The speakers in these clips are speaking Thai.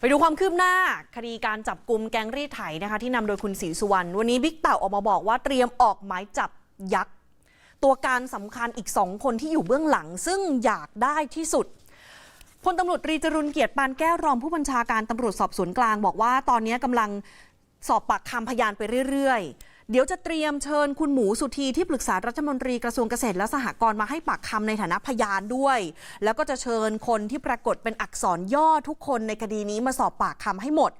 ไปดูความคืบหน้าคดีการจับกลุ่มแก๊งรีดไถนะคะ ที่นำโดยคุณศรีสุวรรณวันนี้บิ๊กเต่าออกมาบอกว่าเตรียมออกหมายจับยักษ์ ตัวการสำคัญอีกสองคนที่อยู่เบื้องหลัง ซึ่งอยากได้ที่สุดพลตำรวจตรีจรุนเกียรติปานแก้วรองผู้บัญชาการตำรวจสอบสวนกลาง บอกว่าตอนนี้กำลังสอบปากคำพยานไปเรื่อยๆ เดี๋ยวจะเตรียมเชิญคุณหมูสุธีที่ปรึกษารัฐมนตรีกระทรวงเกษตรและสหกรณ์มาให้ปากคำในฐานะพยานด้วย แล้วก็จะเชิญคนที่ปรากฏเป็นอักษรย่อทุกคนในคดีนี้มาสอบปากคำให้หมด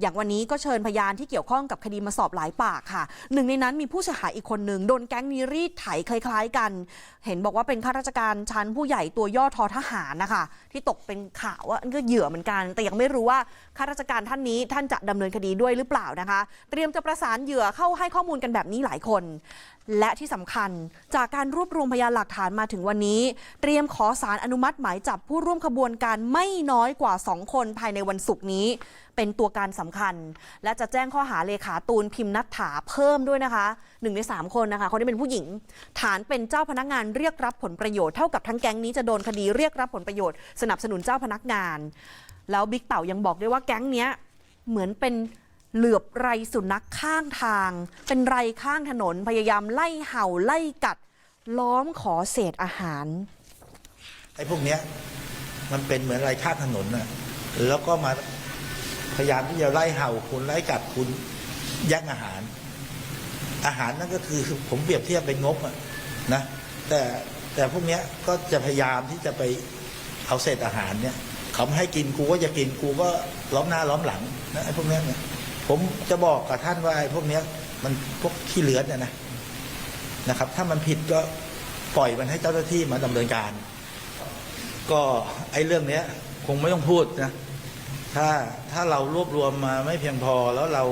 อย่างวันนี้ก็เชิญพยานที่เกี่ยวข้องกับคดีมาสอบหลายปากค่ะ หนึ่งในนั้นมีผู้เสียหายอีกคนหนึ่งโดนแก๊งนี้รีดไถคล้ายๆกัน เห็นบอกว่าเป็นข้าราชการชั้นผู้ใหญ่ตัวย่อทอทหารนะคะ ที่ตกเป็นข่าวว่าก็เหยื่อเหมือนกัน แต่ยังไม่รู้ว่าข้าราชการท่านนี้ท่านจะดำเนินคดีด้วยหรือเปล่านะคะ เตรียมจะประสานเหยื่อเข้าให้ข้อมูลกันแบบนี้หลายคนและที่สำคัญจากการรวบรวมพยานหลักฐานมาถึงวันนี้ เตรียมขอสารอนุมัติหมายจับผู้ร่วมขบวนการไม่น้อยกว่า 2 คนภายในวันศุกร์นี้ เป็นตัวการสำคัญ และจะแจ้งข้อหาเลขาตูนพิมพ์นัฐถาเพิ่มด้วยนะคะหนึ่งใน 3 คนนะคะคนนี้เป็นผู้หญิง ฐานเป็นเจ้าพนักงานเรียกรับผลประโยชน์เท่ากับทั้งแก๊งนี้จะโดนคดีเรียกรับผลประโยชน์สนับสนุนเจ้าพนักงาน แล้วบิ๊กเต่ายังบอกด้วยว่าแก๊งเนี้ยเหมือนเป็น เหลือบไรสุนัขข้างทาง เป็นไรข้างถนนพยายามไล่เห่าไล่กัด ล้อมขอเศษอาหาร ไอ้พวกเนี้ยมันเป็นเหมือนไรข้างถนนนะแล้วก็มาพยายามที่จะไล่เห่าคุณไล่กัดคุณแย่งอาหาร อาหารนั่นก็คือผมเปรียบเทียบเป็นงบอะนะ แต่แต่พวกเนี้ยก็จะพยายามที่จะไปเอาเศษอาหารเนี่ยเขาไม่ให้กินกูก็จะกินกูก็ล้อมหน้าล้อมหลังนะไอ้พวกเนี้ยเนี่ย ผมจะบอกกับท่านว่าไอ้พวกเนี้ย มันพวกขี้เหลือเนี่ยนะนะครับ ถ้ามันผิดก็ปล่อยมันให้เจ้าหน้าที่มาดำเนินการ ก็ไอ้เรื่องเนี้ย คงไม่ต้องพูดนะถ้าถ้าเรารวบรวมมาไม่เพียงพอแล้วเรา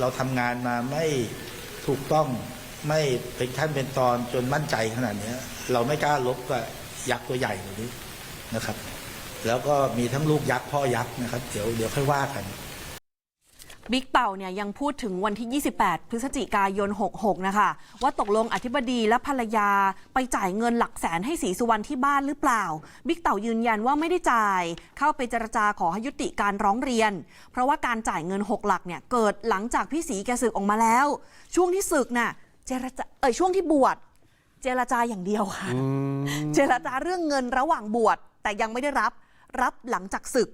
เราทำงานมาไม่ถูกต้องไม่เป็นขั้นเป็นตอนจนมั่นใจขนาดเนี้ยเราไม่กล้าลบกับยักษ์ตัวใหญ่แบบนี้นะครับ แล้วก็มีทั้งลูกยักษ์พ่อยักษ์นะครับ เดี๋ยวเดี๋ยวค่อยว่ากัน บิ๊กเต่าเนี่ยยังพูดถึงวันที่ 28 พฤศจิกายน 66 นะคะ ว่าตกลงอธิบดีและภรรยาไปจ่ายเงินหลักแสนให้ศรีสุวรรณที่บ้านหรือเปล่า บิ๊กเต่ายืนยันว่าไม่ได้จ่าย เข้าไปเจรจาขอให้ยุติการร้องเรียน เพราะว่าการจ่ายเงิน 6 หลักเนี่ยเกิดหลังจากพี่ศรีแกศึกออกมาแล้ว ช่วงที่ศึกน่ะเจรจาเอ่ยช่วงที่บวชเจรจาอย่างเดียวค่ะ เจรจาเรื่องเงินระหว่างบวชแต่ยังไม่ได้รับรับหลังจากศึก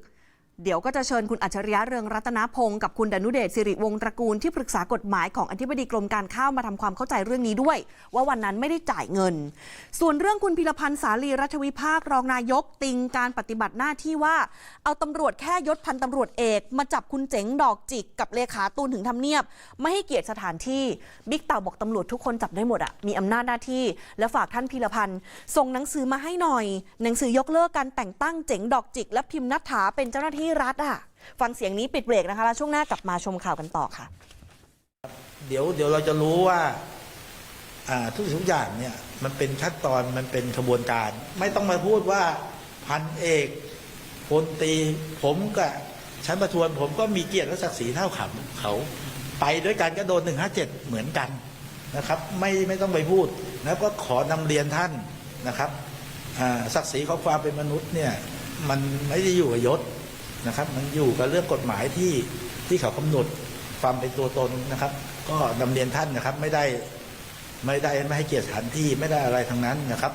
เดี๋ยวก็จะเชิญคุณอัจฉริยะเรืองรัตนพงศ์กับคุณดนุเดชสิริวงศ์ตระกูลที่ปรึกษากฎหมายของอธิบดีกรมการข้าวมาทำความเข้าใจเรื่องนี้ด้วย ว่าวันนั้นไม่ได้จ่ายเงิน ส่วนเรื่องคุณพิรพันธ์สาลีรัฐวิภาครองนายก ติงการปฏิบัติหน้าที่ว่า เอาตำรวจแค่ยศพันตำรวจเอก มาจับคุณเจ๋งดอกจิกกับเลขาตูนถึงทำเนียบ ไม่ให้เกียรติสถานที่บิ๊กเต่าบอกตำรวจทุกคนจับได้หมดอะมีอำนาจหน้าที่ และฝากท่านพิรพันธ์ส่งหนังสือมาให้หน่อย หนังสือยกเลิกการแต่งตั้งเจ๋งดอกจิก และพิมพ์นัฐาเป็นเจ้าหน้าที่รัฐอะ ฟังเสียงนี้ปิดเบรกนะคะ แล้วช่วงหน้ากลับมาชมข่าวกันต่อค่ะ เดี๋ยวเดี๋ยวเราจะรู้ว่าทุกสิ่งทุกอย่างเนี่ยมันเป็นขั้นตอนมันเป็นขบวนการ ไม่ต้องมาพูดว่าพันเอกพลตีผมกับชั้นประทวนผมก็มีเกียรติและศักดิ์ศรีเท่าเขาเขาไปด้วยกันก็โดนหนึ่งห้าเจ็ดเหมือนกันนะครับ ไม่ไม่ต้องไปพูดแล้วก็ขอนำเรียนท่านนะครับศักดิ์ศรีของความเป็นมนุษย์เนี่ยมันไม่ได้อยู่กับยศ นะครับ มันอยู่กับเรื่องกฎหมายที่ที่เขากำหนดความเป็นตัวตนนะครับ ก็นำเรียนท่านนะครับไม่ได้ไม่ได้ไม่ให้เกียรติสถานที่ไม่ได้อะไรทั้งนั้นนะครับ